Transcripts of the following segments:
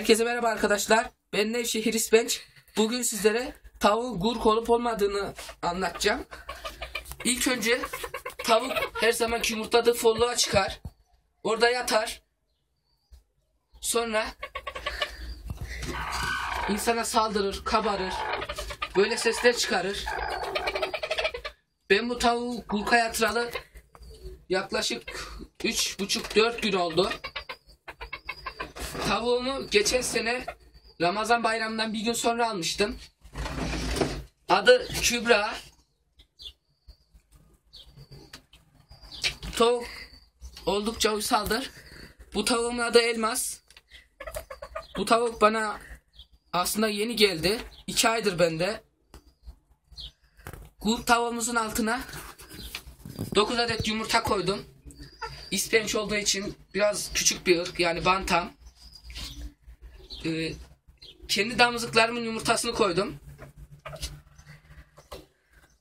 Herkese merhaba arkadaşlar. Ben Nevşehir İspenç. Bugün sizlere tavuğun gurk olup olmadığını anlatacağım. İlk önce tavuk her zamanki yumurtladığı folluğa çıkar. Orada yatar. Sonra insana saldırır, kabarır. Böyle sesler çıkarır. Ben bu tavuğu gurka yatıralı yaklaşık 3,5-4 gün oldu. Tavuğumu geçen sene Ramazan bayramından bir gün sonra almıştım. Adı Kübra. Tavuk oldukça uysaldır. Bu tavuğumun adı Elmas. Bu tavuk bana aslında yeni geldi. 2 aydır bende. Kurt tavuğumuzun altına 9 adet yumurta koydum. İspenç olduğu için biraz küçük bir ırk yani bantam. Ee, kendi damızlıklarımın yumurtasını koydum.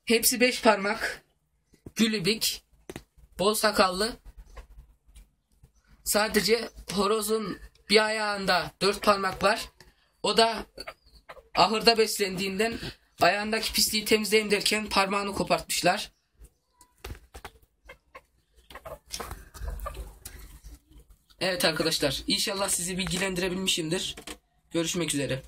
Hepsi 5 parmak. Gülübik. Bol sakallı. Sadece horozun bir ayağında 4 parmak var. O da ahırda beslendiğinden ayağındaki pisliği temizleyeyim derken parmağını kopartmışlar. Evet arkadaşlar inşallah sizi bilgilendirebilmişimdir. Görüşmek üzere.